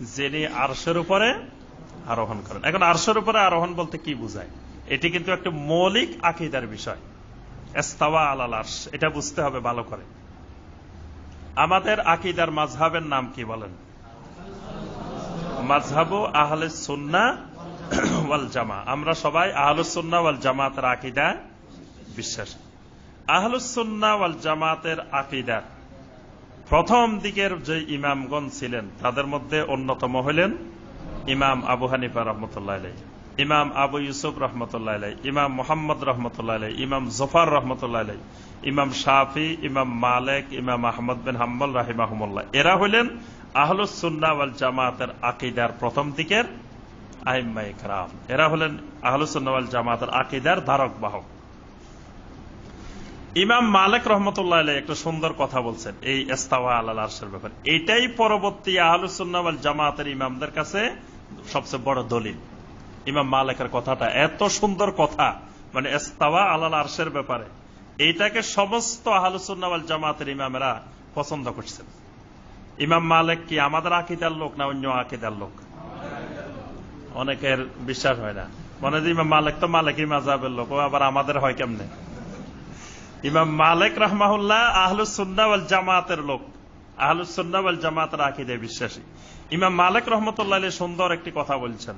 যিনি আরশের উপরে আরোহণ করেন। এখন আরশের উপরে আরোহণ বলতে কি বোঝায়? এটি কিন্তু একটা মৌলিক আকিদার বিষয়। এস্তাওয়া আলাল আরশ, এটা বুঝতে হবে ভালো করে। আমাদের আকিদার মাঝহাবের নাম কি বলেন? মাঝহাবু আহলে সুন্না ওয়াল জামা। আমরা সবাই আহলুসুন্না ওয়াল জামাতের আকিদা বিশ্বাস। আহলুসুন্না ওয়াল জামাতের আকিদা প্রথম দিকের যে ইমামগণ ছিলেন, তাদের মধ্যে অন্যতম হলেন ইমাম আবু হানিফা রহমতুল্লাহ আলাই ইমাম আবু ইউসুফ রহমতুল্লাহ আলাই ইমাম মোহাম্মদ রহমতুল্লাহ আলাই ইমাম জফার রহমতুল্লাহ আলাই ইমাম শাফি, ইমাম মালেক, ইমাম আহমদ বিন হাম্বল রাহিমাহমুল্লাহ। এরা হলেন আহলুসুন্না ওয়াল জামাতের আকিদার প্রথম দিকের আহিম্মা ইকরাম এরা হলেন আহলুসুন্না ওয়াল জামাতের আকিদার ধারক বাহক। ইমাম মালিক রহমতুল্লাহ একটা সুন্দর কথা বলছেন, এই এস্তাওয়া আল্লাহ আরশের ব্যাপারে। এটাই পরবর্তী আহলুসুন্না জামাতের ইমামদের কাছে সবচেয়ে বড় দলিল। ইমাম মালিকের কথাটা এত সুন্দর কথা মানে এস্তাওয়া আল্লাহ আরশের ব্যাপারে এইটাকে সমস্ত আহলুসুন্না জামাতের ইমামেরা পছন্দ করছেন। ইমাম মালিক কি আমাদের আকিদার লোক না অন্য আকিদার লোক? অনেকের বিশ্বাস হয় না। মনে যে ইমাম মালিক তো মালিকই মাজাবের লোক, ও আবার আমাদের হয় কেমনে? ইমাম মালিক রহমাহুল্লাহ আহলুসুন্না ওয়াল জামাতের লোক। আহলুসুন্না ওয়াল জামাতের আকিদায় বিশ্বাসী। ইমাম মালিক রহমতুল্লাহ সুন্দর একটি কথা বলছেন।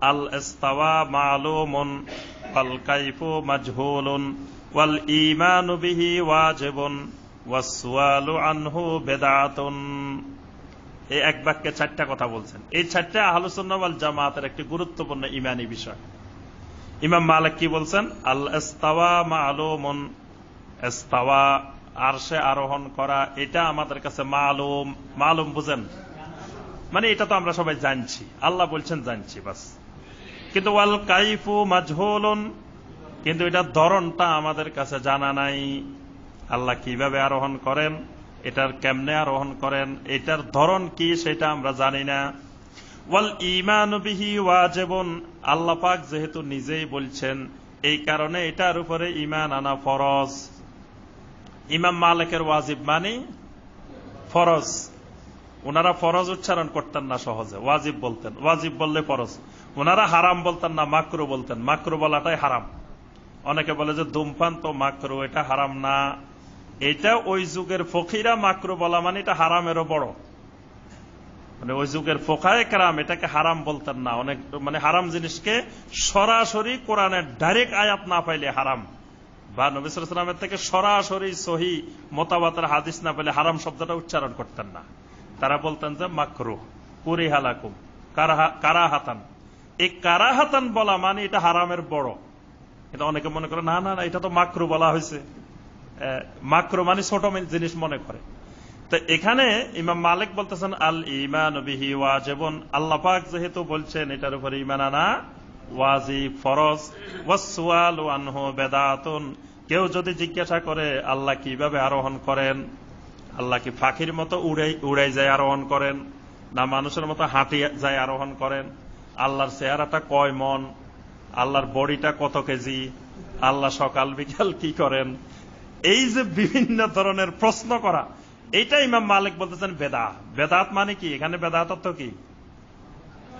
আল ইস্তাওয়া মালুমুন, ওয়াল কাইফু মাজহুলুন, ওয়াল ঈমানু বিহি ওয়াজিবুন আনহু বিদআতুন। এই এক বাক্যে চারটা কথা বলছেন। এই চারটা আহলুসুন্নাহ ওয়াল জামাতের একটি গুরুত্বপূর্ণ ইমানি বিষয়। ইমাম মালিক কি বলছেন? আল ইস্তাওয়া মালুমুন ইস্তাওয়া আরশে আরোহণ করা, এটা আমাদের কাছে মালুম মালুম বুঝেন? মানে এটা তো আমরা সবাই জানছি। আল্লাহ বলছেন জানছি, বাস। কিন্তু ওয়াল কাইফু মাজহুলুন কিন্তু এটা ধরনটা আমাদের কাছে জানা নাই। আল্লাহ কীভাবে আরোহণ করেন, এটার কেমনে আরোহণ করেন, এটার ধরন কি সেটা আমরা জানি না। ওয়াল ইমান বিহি ওয়াজেবন, আল্লাহ পাক যেহেতু নিজেই বলছেন, এই কারণে এটার উপরে ইমান আনা ফরজ। ইমাম মালিকের ওয়াজিব মানে ফরজ। ওনারা ফরজ উচ্চারণ করতেন না সহজে। ওয়াজিব বলতেন। ওয়াজিব বললে ফরজ। ওনারা হারাম বলতেন না, মাকরু বলতেন। মাকরু বলাটাই হারাম। অনেকে বলে যে ধূমপান তো মাকরু, এটা হারাম না। এটা ওই যুগের ফকিরা মাকরু বলা মানে এটা হারামেরও বড়। মানে ওই যুগের ফোকায় কারাম, এটাকে হারাম বলতেন না। অনেক মানে হারাম জিনিসকে সরাসরি কোরআনের ডাইরেক্ট আয়াত না পাইলে হারাম। বা নবিসামের থেকে সরাসরি সহি মোতাবাতের হাদিস না পেলে হারাম শব্দটা উচ্চারণ করতেন না। তারা বলতেন যে মাকরু কুরি হালাকুম কারাহাতান। এই কারাহাতান বলা মানে এটা হারামের বড়। এটা অনেকে মনে করে, না না না, এটা তো মাকরু বলা হয়েছে। মাকরু মানে ছোট জিনিস মনে করে। তো এখানে ইমাম মালিক বলতেছেন আল ইমান বিহি আল্লাপাক যেহেতু বলছেন, এটার উপরে ইমান আনা ওয়াজি ফরজ ওয়াসওয়াল আনহু বেদাতুন। কেউ যদি জিজ্ঞাসা করে, আল্লাহ কীভাবে আরোহণ করেন? আল্লাহ কি ফাঁকির মতো উড়াই উড়াই যায় আরোহণ করেন? না মানুষের মতো হাঁটি যায় আরোহণ করেন? আল্লাহর চেহারাটা কয় মন? আল্লাহর বডিটা কত কেজি? আল্লাহ সকাল বিকাল কি করেন? এই যে বিভিন্ন ধরনের প্রশ্ন করা, এইটা ইমাম মালিক বলতেছেন বেদা বেদাত মানে কি? এখানে বেদাত অর্থ কি?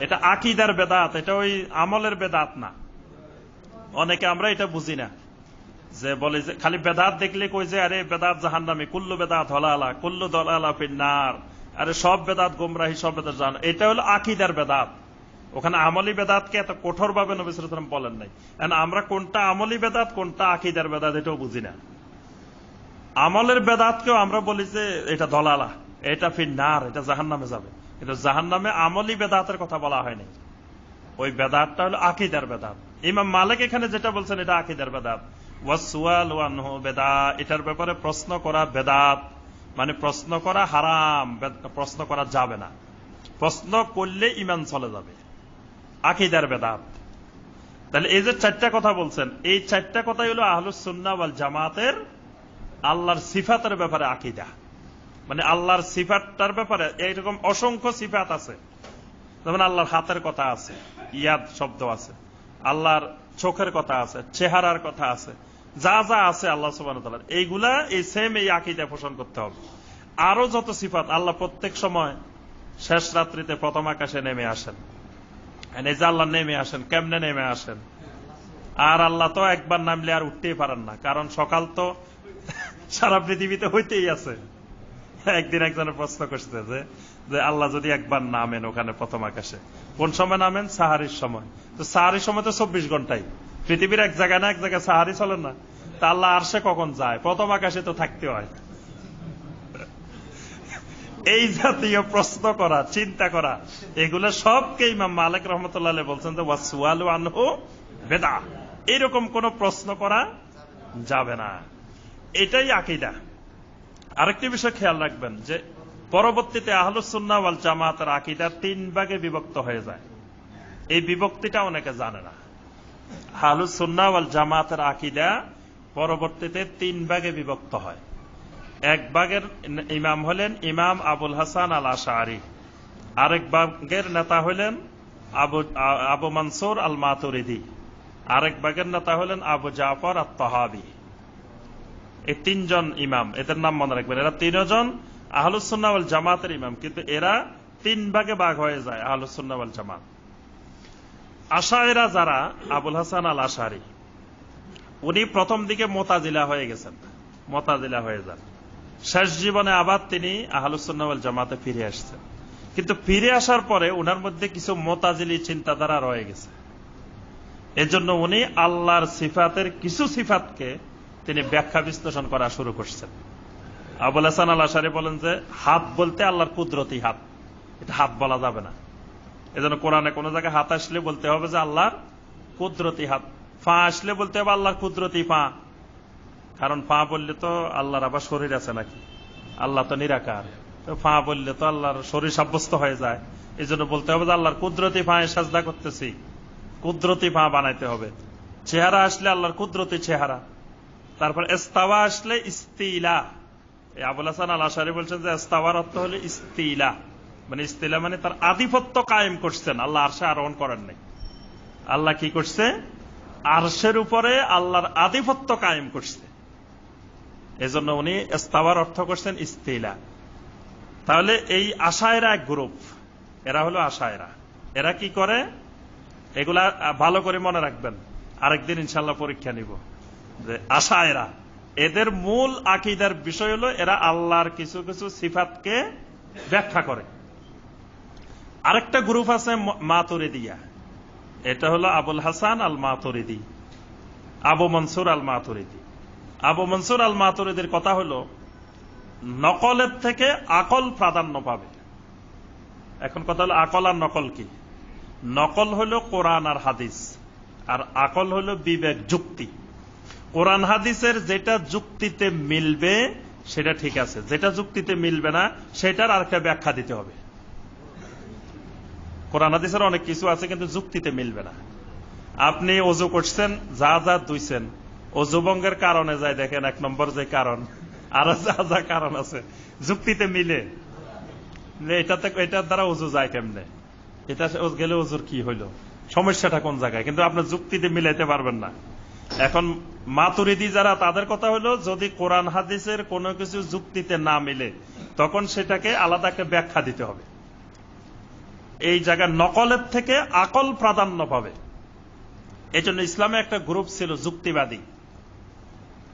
এটা আকিদার বেদাত, এটা ওই আমলের বেদাত না। অনেকে আমরা এটা বুঝি না। যে বলে যে, খালি বেদাত দেখলে কই যে, আরে বেদাত জাহান নামে কুল্লু বেদাত, হলালা, কুল্লু দলালা পিন্নার আরে সব বেদাত গুমরাহি, সব বেদাত জাহান এটা হলো আকিদার বেদাত। ওখানে আমলি বেদাতকে এত কঠোর ভাবে নবিসাম বলেন নাই। আমরা কোনটা আমলি বেদাত, কোনটা আকিদার বেদাত, এটাও বুঝি না। আমলের বেদাতকেও আমরা বলি যে, এটা দলালা, এটা ফির নার এটা জাহান নামে যাবে। কিন্তু জাহান নামে আমলি বেদাতের কথা বলা হয়নি। ওই বেদাতটা হলো আকিদার বেদাত। ইমাম মালিক এখানে যেটা বলছেন, এটা আকিদার বেদাত। ওয়াসুয়াল ওয়ানহু বেদা, এটার ব্যাপারে প্রশ্ন করা বেদাত মানে প্রশ্ন করা হারাম প্রশ্ন করা যাবে না। প্রশ্ন করলে ইমান চলে যাবে। আকিদার বেদাত। তাহলে এই যে চারটা কথা বলছেন, এই চারটা কথাই হলো আহলুস সুন্না ওয়াল জামাতের আল্লাহর সিফাতের ব্যাপারে আকিদা। মানে আল্লাহর সিফাতটার ব্যাপারে এইরকম অসংখ্য সিফাত আছে। যেমন আল্লাহর হাতের কথা আছে, ইয়াদ শব্দ আছে, আল্লাহর চোখের কথা আছে, চেহারার কথা আছে, যা যা আছে আল্লাহ সুবাহ এইগুলা এই সেম এই আকিদা পোষণ করতে হবে। আরও যত সিফাত আল্লাহ প্রত্যেক সময় শেষ রাত্রিতে প্রথম আকাশে নেমে আসেন। এই যে আল্লাহ নেমে আসেন, কেমনে নেমে আসেন? আর আল্লাহ তো একবার নামলে আর উঠতেই পারেন না, কারণ সকাল তো সারা পৃথিবীতে হইতেই আছে। একদিন একজনের প্রশ্ন করছে যে যে আল্লাহ যদি একবার নামেন ওখানে প্রথম আকাশে, কোন সময় নামেন? সাহারির সময়। তো সাহারির সময় তো চব্বিশ ঘন্টাই। পৃথিবীর এক জায়গায় না এক জায়গায় সাহারি চলে না। তা আল্লাহ আর সে কখন যায়? প্রথম আকাশে তো থাকতে হয়। এই জাতীয় প্রশ্ন করা, চিন্তা করা, এগুলো সবকে ইমাম মালিক রহমতুল্লাহ বলছেন যে ওয়াসুয়ালু আনহু বেদা এরকম কোন প্রশ্ন করা যাবে না। এটাই আকিদা। আরেকটি বিষয় খেয়াল রাখবেন যে, পরবর্তীতে আহলুসুন্না ওয়াল জামাতের আকিদা তিন ভাগে বিভক্ত হয়ে যায়। এই বিভক্তিটা অনেকে জানে না। আহলুসুন্না ওয়াল জামাতের আকিদা পরবর্তীতে তিন ভাগে বিভক্ত হয়। এক ভাগের ইমাম হলেন ইমাম আবুল হাসান আল আশারি। আরেক ভাগের নেতা হলেন আবু আবু মনসুর আল মাতুরিদি। আরেক ভাগের নেতা হলেন আবু জাফর আর তহাবি এই তিনজন ইমাম, এদের নাম মনে রাখবেন। এরা তিনজন আহলুসুন্নাওয়াল জামাতের ইমাম, কিন্তু এরা তিন ভাগে ভাগ হয়ে যায় আহলুসুন্নাওয়াল জামাত। আশায়রা যারা, আবুল হাসান আল আশারি উনি প্রথম দিকে মোতাজিলা হয়ে গেছেন, মোতাজিলা হয়ে যান। শেষ জীবনে আবার তিনি আহলুসুন্নাওয়াল জামাতে ফিরে আসছেন। কিন্তু ফিরে আসার পরে উনার মধ্যে কিছু মোতাজিলি চিন্তাধারা রয়ে গেছে। এজন্য উনি আল্লাহর সিফাতের কিছু সিফাতকে তিনি ব্যাখ্যা বিশ্লেষণ করা শুরু করছেন। আবুল হাসান আল আশারি বলেন যে হাত বলতে আল্লাহর কুদরতি হাত এটা হাত বলা যাবে না। এজন্য কোরআনে কোন জায়গায় হাত আসলে বলতে হবে যে, আল্লাহর কুদরতি হাত ফা আসলে বলতে হবে আল্লাহর কুদরতি ফা। কারণ ফা বললে তো আল্লাহর আবার শরীর আছে নাকি? আল্লাহ তো নিরাকার। তো ফা বললে তো আল্লাহর শরীর সাব্যস্ত হয়ে যায়। এই জন্য বলতে হবে যে, আল্লাহর কুদরতি ফা সাজদা করতেছি। কুদরতি ফা বানাইতে হবে। চেহারা আসলে আল্লাহর কুদরতি চেহারা। তারপর এস্তাওয়া আসলে ইস্তিলা। আবুল হাসান আল আশারি বলছেন যে এস্তাওয়ার অর্থ হলো ইস্তিলা। মানে ইস্তিলা মানে তার আধিপত্য কায়েম করছেন। আল্লাহ আরশে আরোহণ করেন নাই। আল্লাহ কি করছে? আরশের উপরে আল্লাহর আধিপত্য কায়েম করছে। এজন্য উনি এস্তাওয়ার অর্থ করছেন ইস্তিলা। তাহলে এই আশায়রা এক গ্রুপ। এরা হলো আশায়রা। এরা কি করে? এগুলা ভালো করে মনে রাখবেন। আরেকদিন ইনশাল্লাহ পরীক্ষা নিব। যে আশায়রা, এদের মূল আকিদার বিষয় হলো এরা আল্লাহর কিছু কিছু সিফাতকে ব্যাখ্যা করে। আরেকটা গ্রুপ আছে মাতুরিদিয়া। এটা হলো আবুল হাসান আল মাতুরিদি আবু মনসুর আল মাতুরিদি আবু মনসুর আল মাতুরিদির কথা হলো, নকলের থেকে আকল প্রাধান্য পাবে। এখন কথা হলো আকল আর নকল কি? নকল হলো কোরআন আর হাদিস, আর আকল হলো বিবেক যুক্তি। কোরআন হাদিসের যেটা যুক্তিতে মিলবে, সেটা ঠিক আছে। যেটা যুক্তিতে মিলবে না, সেটার আরেকটা ব্যাখ্যা দিতে হবে। কোরআন হাদিসের অনেক কিছু আছে, কিন্তু যুক্তিতে মিলবে না। আপনি অজু করছেন, যা যা দুইছেন অজুবঙ্গের কারণে যায় দেখেন, এক নম্বর যে কারণ, আরও যা যা কারণ আছে, যুক্তিতে মিলে। এটাতে, এটার দ্বারা অজু যায় কেমনে? এটা গেলে অজুর কি হইল? সমস্যাটা কোন জায়গায়? কিন্তু আপনি যুক্তিতে মিলাইতে পারবেন না। এখন মাতুরিদি যারা, তাদের কথা হলো, যদি কোরআন হাদিসের কোনো কিছু যুক্তিতে না মিলে, তখন সেটাকে আলাদা একটা ব্যাখ্যা দিতে হবে। এই জায়গায় নকলের থেকে আকল প্রাধান্য পাবে। এই জন্য ইসলামে একটা গ্রুপ ছিল যুক্তিবাদী।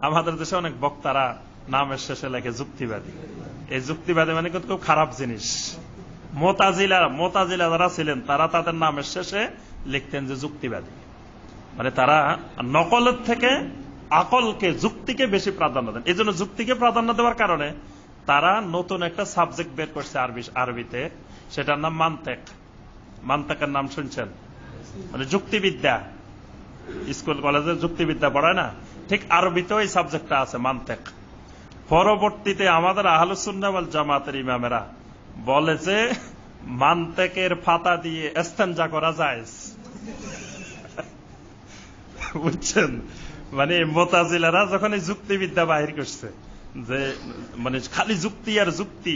আমাদের দেশে অনেক বক্তারা নামের শেষে লেখে যুক্তিবাদী। এই যুক্তিবাদী মানে কিন্তু খুব খারাপ জিনিস। মোতাজিলা মোতাজিলা যারা ছিলেন, তারা তাদের নামের শেষে লিখতেন যে যুক্তিবাদী। মানে তারা নকলের থেকে আকলকে, যুক্তিকে বেশি প্রাধান্য দেন। এই যুক্তিকে প্রাধান্য দেওয়ার কারণে তারা নতুন একটা সাবজেক্ট বের করছে আরবি, আরবিতে। সেটার নাম মান্তেক। মান্তেকের নাম শুনছেন? মানে যুক্তিবিদ্যা। স্কুল, কলেজে যুক্তিবিদ্যা পড়ায় না? ঠিক আরবিতেও এই সাবজেক্টটা আছে, মান্তেক। পরবর্তীতে আমাদের আহলুসুন্নাওয়াল জামাতের ইমামেরা বলে যে, মান্তেকের ফাতা দিয়ে এস্তেঞ্জা করা যায় বুঝছেন? মানে মোতাজিলারা যখন এই যুক্তিবিদ্যা বাহির করছে, যে মানে খালি যুক্তি আর যুক্তি,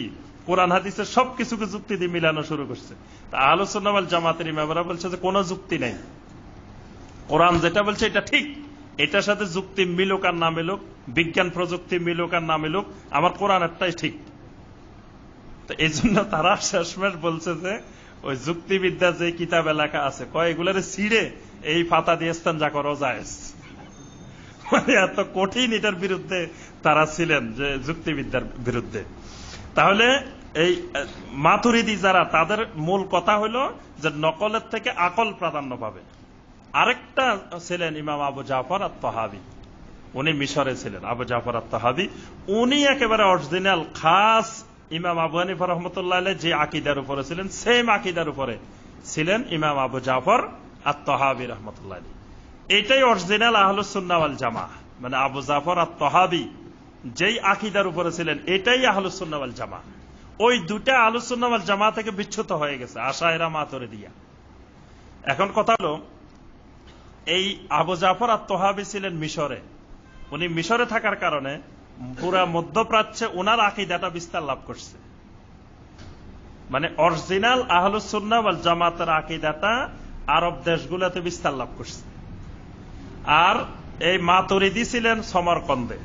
কোরআন, হাদিসের সবকিছুকে যুক্তি দিয়ে মিলানো শুরু করছে। তা আলোচনাবাল জামাতের ইমামরা বলছে যে কোনো যুক্তি নেই। কোরআন যেটা বলছে এটা ঠিক। এটার সাথে যুক্তি মিলুক আর না মিলুক, বিজ্ঞান প্রযুক্তি মিলুক আর না মিলুক, আমার কোরআন একটাই ঠিক। তো এই জন্য তারা শেষমেশ বলছে যে ওই যুক্তিবিদ্যা যে কিতাব এলাকা আছে, কয় এগুলার ছিঁড়ে এই পাতা দিয়ে স্থান যা করো যায়। মানে এত কঠিন এটার বিরুদ্ধে তারা ছিলেন যে যুক্তিবিদ্যার বিরুদ্ধে। তাহলে এই আহ, মাতুরিদি যারা তাদের মূল কথা হলো যে নকলের থেকে আকল প্রাধান্য পাবে। আরেকটা ছিলেন ইমাম আবু জাফর আর তহাবি উনি মিশরে ছিলেন আবু জাফর আর তহাবি উনি একেবারে অরিজিনাল খাস ইমাম আবু হানিফা রহমতুল্লাহ যে আকিদার উপরে ছিলেন সেম আকিদার উপরে ছিলেন ইমাম আবু জাফর আর তহাবি রহমতুল্লাহ এটাই অরিজিনাল আহলুসুন্নাওয়াল জামা মানে আবু জাফর আর তহাবি যেই আকিদার উপরে ছিলেন, এটাই আহলুসুন্নাওয়াল জামা ওই দুটা আহলুসুন্নাওয়াল জামা থেকে বিচ্ছুত হয়ে গেছে, আশায়রা মাতরে দিয়া। এখন কথা হলো, এই আবু জাফর আর তহাবি ছিলেন মিশরে। উনি মিশরে থাকার কারণে পুরা মধ্যপ্রাচ্যে ওনার আকিদাটা বিস্তার লাভ করছে। মানে অরিজিনাল আহলুসুন্না ওয়াল জামাতের আকিদাটা আরব দেশগুলোতে বিস্তার লাভ করছে। আর এই মাতুরিদি ছিলেন সমরকন্দে।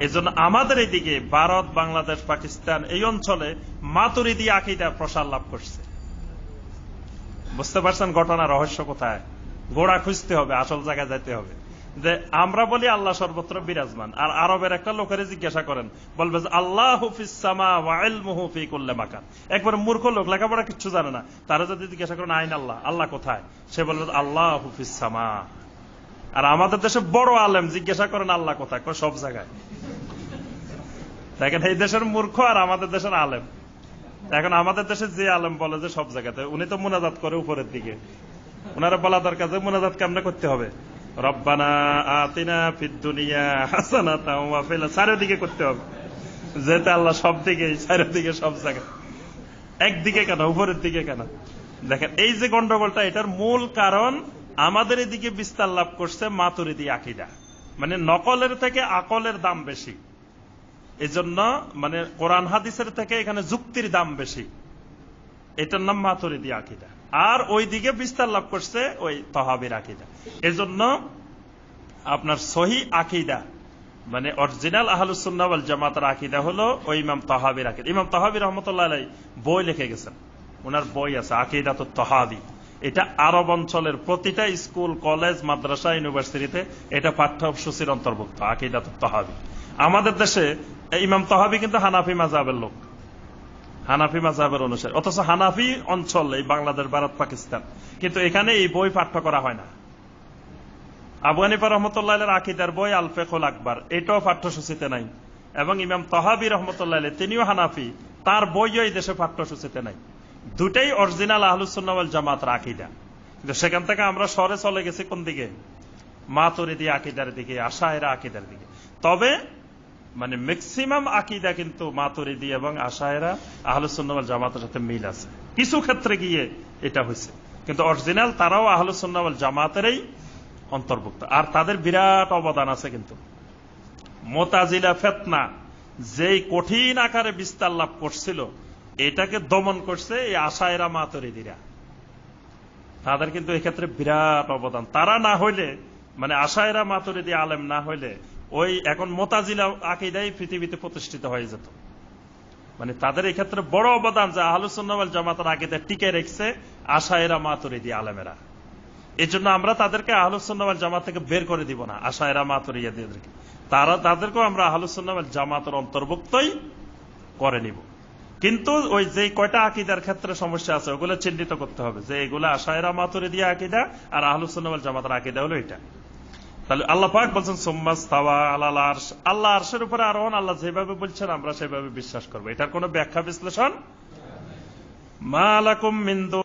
এই জন্য আমাদের এইদিকে ভারত, বাংলাদেশ, পাকিস্তান এই অঞ্চলে মাতুরিদি আকিদা প্রসার লাভ করছে। বুঝতে পারছেন ঘটনা রহস্য কোথায়? ঘোড়া খুঁজতে হবে, আসল জায়গায় যেতে হবে। যে আমরা বলি আল্লাহ সর্বত্র বিরাজমান। আর আরবের একটা লোকের জিজ্ঞাসা করেন, বলবে যে, আল্লাহ হুফিসামা ফি করলে মাকান। একবার মূর্খ লোক, লেখাপড়া কিচ্ছু জানে না। তারা যদি জিজ্ঞাসা করেন, আইন আল্লাহ আল্লাহ কোথায়? সে বলবে আল্লাহ হুফিসামা আর আমাদের দেশে বড় আলেম জিজ্ঞাসা করেন, আল্লাহ কোথায়? সব জায়গায়। দেখেন, এই দেশের মূর্খ আর আমাদের দেশের আলেম। এখন আমাদের দেশে যে আলেম বলে যে সব জায়গাতে, উনি তো মোনাজাত করে উপরের দিকে। ওনারা বলা দরকার যে, মোনাজাত কেমনে করতে হবে? রব্বানা আতিনা ফিদ দুনিয়া হাসানাতা ওয়া চারিদিকে করতে হবে। যেতে আল্লাহ সব দিকে, চারিদিকে সব জায়গায়। একদিকে কেন, উপরের দিকে কেন? দেখেন, এই যে গন্ডগোলটা, এটার মূল কারণ আমাদের এদিকে বিস্তার লাভ করছে মাতুরিদি আকিদা। মানে নকলের থেকে আকলের দাম বেশি। এই জন্য মানে কোরআন হাদিসের থেকে এখানে যুক্তির দাম বেশি। এটার নাম মাতুরিদি আকিদা। আর ওই দিকে বিস্তার লাভ করছে ওই তহাবির আকিদা। এজন্য আপনার সহি আকিদা মানে অরিজিনাল আহলুসুন্নাওয়াল জামাতের আকিদা হলো ওই ইমাম তহাবির আকিদা। ইমাম তহাবির রহমতুল্লাহ আলাই বই লিখে গেছেন ওনার বই আছে আকিদা তো তহাবি। এটা আরব অঞ্চলের প্রতিটা স্কুল, কলেজ, মাদ্রাসা, ইউনিভার্সিটিতে এটা পাঠ্যসূচির অন্তর্ভুক্ত আকিদা তো তহাবি। আমাদের দেশে ইমাম তহাবি কিন্তু হানাফি মাজাবের লোক। হানাফি মাজাবের অনুসারে। অথচ হানাফি অঞ্চল এই বাংলাদেশ, ভারত, পাকিস্তান। কিন্তু এখানে এই বই পাঠ্য করা হয় না। আবু হানিফা রহমতুল্লাহ আকিদার বই আলফেকুল আকবর, এটাও পাঠ্যসূচিতে নাই। এবং ইমাম তহাবি রহমতুল্লাহ তিনিও হানাফি, তার বইও এই দেশে পাঠ্যসূচিতে নাই। দুটাই অরিজিনাল আহলুসুন্নাওয়াল জামাত আকিদা। কিন্তু সেখান থেকে আমরা সরে চলে গেছি কোন দিকে? মাতুরিদি আকিদার দিকে আশাহেরা আকিদার দিকে। তবে মানে ম্যাক্সিমাম আকিদা কিন্তু মাতুরিদি এবং আশাহেরা আহলুসুন্নাওয়াল জামাতের সাথে মিল আছে। কিছু ক্ষেত্রে গিয়ে এটা হয়েছে। কিন্তু অরিজিনাল তারাও আহলুসুন্নাওয়াল জামাতেরই অন্তর্ভুক্ত। আর তাদের বিরাট অবদান আছে কিন্তু। মোতাজিলা ফেতনা যেই কঠিন আকারে বিস্তার লাভ করছিল, এটাকে দমন করছে এই আশায়রা মাতরিদিরা। তাদের কিন্তু এক্ষেত্রে বিরাট অবদান। তারা না হইলে মানে আশায়রা মাতরিদি আলেম না হইলে ওই এখন মোতাজিলা আকিদাই পৃথিবীতে প্রতিষ্ঠিত হয়ে যেত। মানে তাদের এক্ষেত্রে বড় অবদান যে আহলুসুন্নাওয়াল জামাতের আকিদা টিকে রেখছে আশায়রা মাতরিদি আলেমেরা। এই জন্য আমরা তাদেরকে আহলুসুন্নাওয়াল জামাত থেকে বের করে দিব না, আশায়রা মাতরিয়াদেরকে। তারা, তাদেরকেও আমরা আহলুসুন্নাওয়াল জামাতের অন্তর্ভুক্তই করে নিব। কিন্তু ওই যে কয়টা আকিদার ক্ষেত্রে সমস্যা আছে, ওগুলো চিহ্নিত করতে হবে যে এগুলো আশায়রা মাতুরে দিয়ে আকিদা আর আহলুসুন্নাওয়াল জামাতের আকিদা হলো এটা। তাহলে আল্লাহ পাক বলছেন সোম্মাস তাওয়া আল্লাহ আল্লাহ আর্শের উপরে আরোহণ আল্লাহ যেভাবে বলছেন, আমরা সেভাবে বিশ্বাস করব। এটার কোনো ব্যাখ্যা বিশ্লেষণ? মা আলাকুম মিন্দু